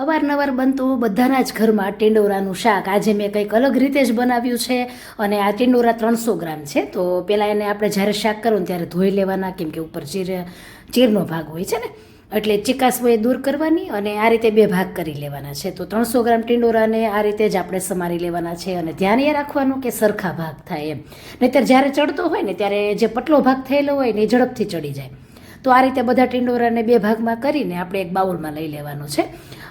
અવારનવાર બનતું બધાના જ ઘરમાં ટિંડોરાનું શાક આજે મેં કંઈક અલગ રીતે જ બનાવ્યું છે અને આ ટિંડોરા ત્રણસો ગ્રામ છે. તો પહેલાં એને આપણે જ્યારે શાક કરો ત્યારે ધોઈ લેવાના, કેમ કે ઉપર ચીર ચીરનો ભાગ હોય છે ને. એટલે ચિકાસ હોય દૂર કરવાની અને આ રીતે બે ભાગ કરી લેવાના છે. તો ત્રણસો ગ્રામ ટિંડોરાને આ રીતે જ આપણે સમારી લેવાના છે અને ધ્યાન એ રાખવાનું કે સરખા ભાગ થાય એમ. નહીંતર જ્યારે ચડતો હોય ને ત્યારે જે પટલો ભાગ થયેલો હોય ને એ ઝડપથી ચડી જાય. તો આ રીતે બધા ટિંડોરાને બે ભાગમાં કરીને આપણે એક બાઉલમાં લઈ લેવાનું છે.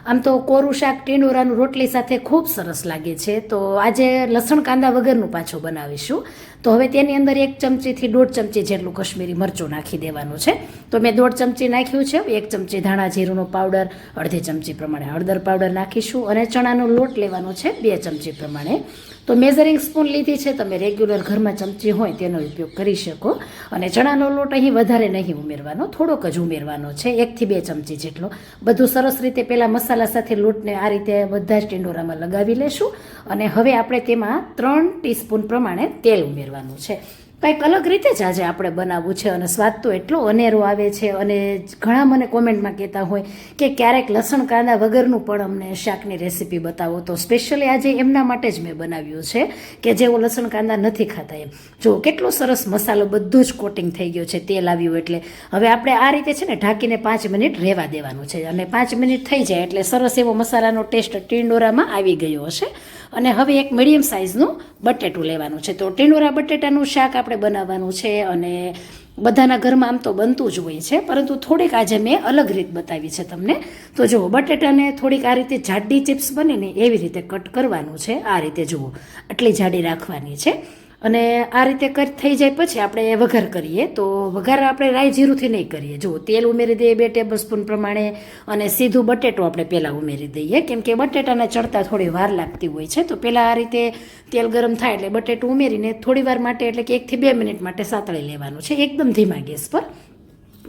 આમ તો કોરું શાક, ટીંડોરાનું રોટલી સાથે ખૂબ સરસ લાગે છે. તો આજે લસણ કાંદા વગરનું પાછું બનાવીશું. તો હવે તેની અંદર એક ચમચીથી દોઢ ચમચી જેટલું કશ્મીરી મરચું નાખી દેવાનું છે. તો મેં દોઢ ચમચી નાખ્યું છે. એક ચમચી ધાણા જીરુંનો પાવડર, અડધી ચમચી પ્રમાણે હળદર પાવડર નાખીશું અને ચણાનો લોટ લેવાનો છે બે ચમચી પ્રમાણે. તો મેઝરિંગ સ્પૂન લીધી છે. તમે રેગ્યુલર ઘરમાં ચમચી હોય તેનો ઉપયોગ કરી શકો. અને ચણાનો લોટ અહીં વધારે નહીં ઉમેરવાનો, થોડોક જ ઉમેરવાનો છે. એકથી બે ચમચી જેટલો. બધું સરસ રીતે પહેલાં મસાલા સાથે લોટને આ રીતે બધા જ ટિંડોરામાં લગાવી લેશું. અને હવે આપણે તેમાં ત્રણ ટીસ્પૂન પ્રમાણે તેલ ઉમેરવાનું છે. કંઈક અલગ રીતે જ આજે આપણે બનાવવું છે અને સ્વાદ તો એટલો અનેરો આવે છે અને ઘણા મને કોમેન્ટમાં કહેતા હોય કે ક્યારેક લસણ કાંદા વગરનું પણ અમને શાકની રેસીપી બતાવો. તો સ્પેશિયલી આજે એમના માટે જ મેં બનાવ્યું છે કે જેઓ લસણ કાંદા નથી ખાતા એમ. જો કેટલો સરસ મસાલો બધું જ કોટિંગ થઈ ગયો છે તેલ આવ્યું એટલે હવે આપણે આ રીતે છે ને ઢાંકીને પાંચ મિનિટ રહેવા દેવાનું છે. અને પાંચ મિનિટ થઈ જાય એટલે સરસ એવો મસાલાનો ટેસ્ટ ટીંડોરામાં આવી ગયો હશે. અને હવે એક મીડિયમ સાઇઝનું બટેટું લેવાનું છે. તો ટીંડોરા બટેટાનું શાક આપણે બનાવવાનું છે અને બધાના ઘરમાં આમ તો બનતું જ હોય છે, પરંતુ થોડીક આજે મેં અલગ રીત બતાવી છે તમને. તો જુઓ, બટેટાને થોડીક આ રીતે જાડી ચિપ્સ બને ને એવી રીતે કટ કરવાનું છે. આ રીતે જુઓ, આટલી જાડી રાખવાની છે. અને આ રીતે કટ થઈ જાય પછી આપણે વઘાર કરીએ. તો વઘાર આપણે રાઈ જીરુંથી નહીં કરીએ. જો તેલ ઉમેરી દઈએ બે ટેબલ સ્પૂન પ્રમાણે અને સીધું બટેટું આપણે પહેલાં ઉમેરી દઈએ. કેમ કે બટેટાને ચડતા થોડી વાર લાગતી હોય છે. તો પહેલાં આ રીતે તેલ ગરમ થાય એટલે બટેટું ઉમેરીને થોડી વાર માટે એટલે કે એકથી બે મિનિટ માટે સાતળી લેવાનું છે. એકદમ ધીમા ગેસ પર.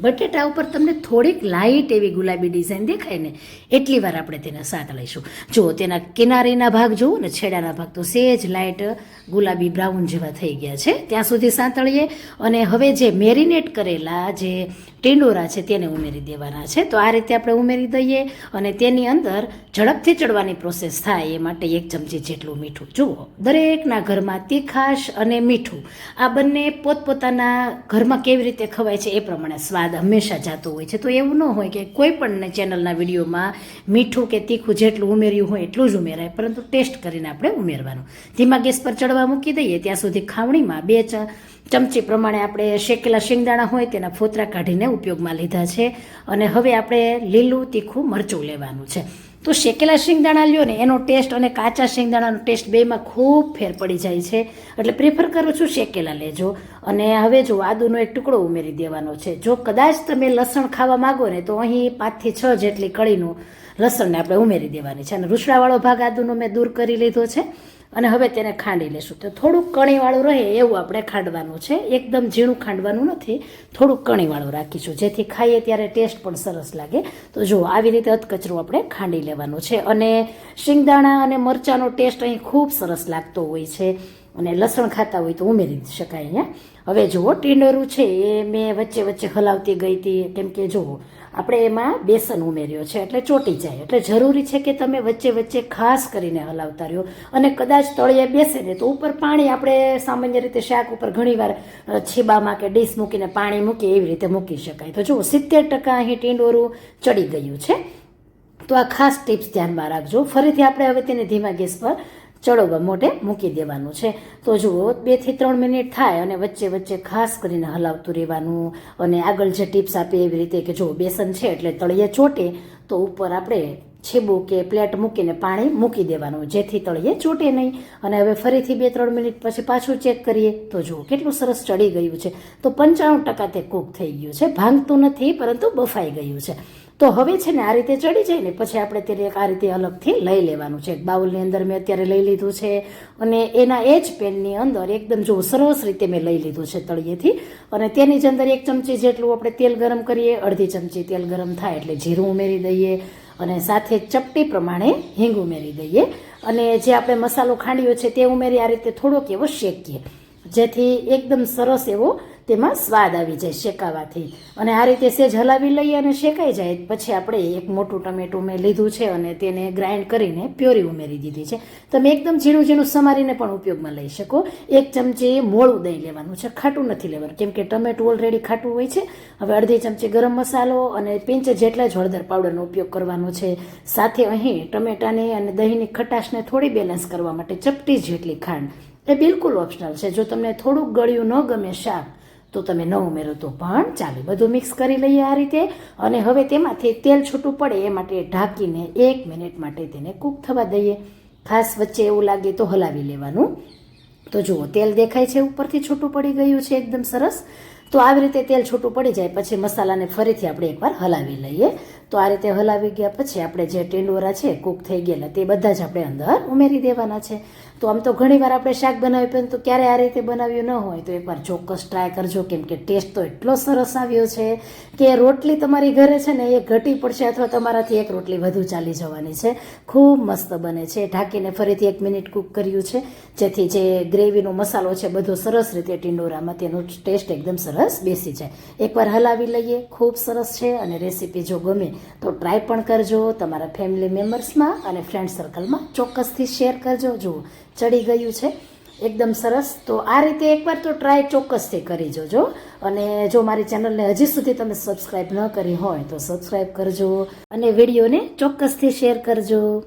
બટેટા ઉપર તમને થોડીક લાઇટ એવી ગુલાબી ડિઝાઇન દેખાય ને, એટલી વાર આપણે તેને સાતળીશું જુઓ તેના કિનારીના ભાગ જુઓ ને, છેડાના ભાગ, તો સેજ લાઇટ ગુલાબી, બ્રાઉન જેવા થઈ ગયા છે. ત્યાં સુધી સાંતળીએ અને હવે જે મેરિનેટ કરેલા જે ટીંડોરા છે તેને ઉમેરી દેવાના છે. તો આ રીતે આપણે ઉમેરી દઈએ અને તેની અંદર ઝડપથી ચડવાની પ્રોસેસ થાય એ માટે એક ચમચી જેટલું મીઠું. જુઓ, દરેકના ઘરમાં તીખાશ અને મીઠું. આ બંને પોતપોતાના ઘરમાં કેવી રીતે ખવાય છે એ પ્રમાણે સ્વાદ હંમેશા જાતો હોય છે. તો એવું ન હોય કે કોઈ પણ ચેનલના વિડીયોમાં મીઠું કે તીખું જેટલું ઉમેર્યું હોય એટલું જ ઉમેરાય, પરંતુ ટેસ્ટ કરીને આપણે ઉમેરવાનું. ધીમા ગેસ પર ચડવા મૂકી દઈએ, ત્યાં સુધી ખાવણીમાં બે ચમચી પ્રમાણે આપણે શેકેલા શિંગદાણા હોય તેના ફોતરા કાઢીને ઉપયોગમાં લીધા છે. અને હવે આપણે લીલું, તીખું મરચું લેવાનું છે. તો શેકેલા શિંગદાણા લ્યો ને, એનો ટેસ્ટ અને કાચા શિંગદાણાનો ટેસ્ટ બેમાં ખૂબ ફેર પડી જાય છે. એટલે પ્રેફર કરું છું શેકેલા લેજો. અને હવે જો આદુનો એક ટુકડો ઉમેરી દેવાનો છે. જો કદાચ તમે લસણ ખાવા માગો ને, તો અહીં પાંચથી છ જેટલી કળીનું લસણને આપણે ઉમેરી દેવાની છે. અને રૂસડાવાળો ભાગ આદુનો મેં દૂર કરી લીધો છે. અને હવે તેને ખાંડી લેશું. તો થોડુંક કણીવાળું રહે એવું આપણે ખાંડવાનું છે. એકદમ ઝીણું ખાંડવાનું નથી. થોડુંક કણીવાળું રાખીશું. જેથી ખાઈએ ત્યારે ટેસ્ટ પણ સરસ લાગે. તો જુઓ, આવી રીતે અધકચરું આપણે ખાંડી લેવાનું છે. અને શિંગદાણા અને મરચાંનો ટેસ્ટ અહીં ખૂબ સરસ લાગતો હોય છે. અને લસણ ખાતા હોય તો ઉમેરી શકાય અહીંયા હવે જુઓ, ટીંડોરું છે, એ મેં વચ્ચે વચ્ચે હલાવતી ગઈ હતી, કેમ કે જુઓ, આપણે એમાં બેસન ઉમેર્યો છે, એટલે ચોટી જાય. એટલે જરૂરી છે કે તમે વચ્ચે વચ્ચે ખાસ કરીને હલાવતા રહ્યો. અને કદાચ તળિયે બેસે ને તો ઉપર પાણી આપણે સામાન્ય રીતે શાક ઉપર ઘણીવાર છીબામાં કે ડીશ મૂકીને પાણી મૂકી એવી રીતે મૂકી શકાય. તો જુઓ, સિત્તેર ટકા અહીં ટીંડોરું ચડી ગયું છે. તો આ ખાસ ટિપ્સ ધ્યાનમાં રાખજો. ફરીથી આપણે હવે તેને ધીમા ગેસ પર ચડવવા મોઢે મૂકી દેવાનું છે. તો જુઓ, બેથી ત્રણ મિનિટ થાય અને વચ્ચે વચ્ચે ખાસ કરીને હલાવતું રહેવાનું. અને આગળ જે ટિપ્સ આપે એવી રીતે કે જો બેસન છે એટલે તળિયે ચોટે, તો ઉપર આપણે છીબું કે પ્લેટ મૂકીને પાણી મૂકી દેવાનું. જેથી તળિયે ચોટે નહીં. અને હવે ફરીથી બે ત્રણ મિનિટ પછી પાછું ચેક કરીએ તો જુઓ, કેટલું સરસ ચડી ગયું છે. તો પંચાણું ટકા તે કૂક થઈ ગયું છે. ભાંગતું નથી, પરંતુ બફાઈ ગયું છે. તો હવે છે ને આ રીતે ચડી જાય ને, પછી આપણે તેને આ રીતે અલગથી લઈ લેવાનું છે. બાઉલની અંદર મેં અત્યારે લઈ લીધું છે અને એના એ જ પેનની અંદર એકદમ જો સરસ રીતે મેં લઈ લીધું છે તળિયેથી. અને તેની જ અંદર એક ચમચી જેટલું આપણે તેલ ગરમ કરીએ, અડધી ચમચી તેલ ગરમ થાય એટલે જીરું ઉમેરી દઈએ અને સાથે ચપટી પ્રમાણે હિંગ ઉમેરી દઈએ. અને જે આપણે મસાલો ખાંડ્યો છે તે ઉમેરી આ રીતે થોડોક એવો શેકીએ. જેથી એકદમ સરસ એવો તેમાં સ્વાદ આવી જાય શેકાવાથી. અને આ રીતે સેજ હલાવી લઈએ અને શેકાઈ જાય. પછી આપણે એક મોટું ટમેટું મેં લીધું છે અને તેને ગ્રાઇન્ડ કરીને પ્યોરી ઉમેરી દીધી છે. તમે એકદમ ઝીણું ઝીણું સમારીને પણ ઉપયોગમાં લઈ શકો. એક ચમચી મોળું દહીં લેવાનું છે. ખાટું નથી લેવાનું, કેમ કે ટમેટું ઓલરેડી ખાટું હોય છે. હવે અડધી ચમચી ગરમ મસાલો અને પિંચ જેટલા જ હળદર પાવડરનો ઉપયોગ કરવાનો છે. સાથે અહીં ટમેટાની અને દહીંની ખટાશને થોડી બેલેન્સ કરવા માટે ચપટી જેટલી ખાંડ. એ બિલકુલ ઓપ્શનલ છે. જો તમને થોડુંક ગળ્યું ન ગમે શાક તો તમે ન ઉમેરો તો પણ ચાલે. બધું મિક્સ કરી લઈએ આ રીતે અને હવે તેમાંથી તેલ છૂટું પડે એ માટે ઢાંકીને એક મિનિટ માટે તેને કૂક થવા દઈએ. ખાસ વચ્ચે એવું લાગે તો હલાવી લેવાનું. તો જુઓ, તેલ દેખાય છે ઉપરથી છૂટું પડી ગયું છે, એકદમ સરસ. તો આવી રીતે તેલ છૂટું પડી જાય, પછી મસાલાને ફરીથી આપણે એકવાર હલાવી લઈએ. તો આ રીતે હલાવી ગયા પછી આપણે જે ટેંડોરા છે, કૂક થઈ ગયેલા, તે બધા જ આપણે અંદર ઉમેરી દેવાના છે. તો આમ તો ઘણીવાર આપણે શાક બનાવ્યું, પરંતુ ક્યારે આ રીતે બનાવ્યું ન હોય, તો એકવાર ચોક્કસ ટ્રાય કરજો, કેમ કે ટેસ્ટ તો એટલો સરસ આવ્યો છે કે રોટલી તમારી ઘરે છે ને, એ ઘટી પડશે અથવા તમારાથી એક રોટલી વધુ ચાલી જવાની છે. ખૂબ મસ્ત બને છે. ઢાંકીને ફરીથી એક મિનિટ કૂક કર્યું છે, જેથી જે ગ્રેવીનો મસાલો છે, બધો સરસ રીતે ટીંડોરામાં તેનો ટેસ્ટ એકદમ સરસ બેસી જાય. એકવાર હલાવી લઈએ, ખૂબ સરસ છે અને રેસીપી જો ગમે તો ટ્રાય પણ કરજો, તમારા ફેમિલી મેમ્બર્સમાં અને ફ્રેન્ડ સર્કલમાં ચોક્કસથી શેર કરજો. જુઓ, ચડી ગયું છે, એકદમ સરસ. તો આ રીતે એકવાર તો ટ્રાય ચોક્કસથી કરી જોજો. અને જો મારી ચેનલને હજી સુધી તમે સબસ્ક્રાઈબ ન કરી હોય તો સબસ્ક્રાઈબ કરજો અને વિડીયોને ચોક્કસથી શેર કરજો.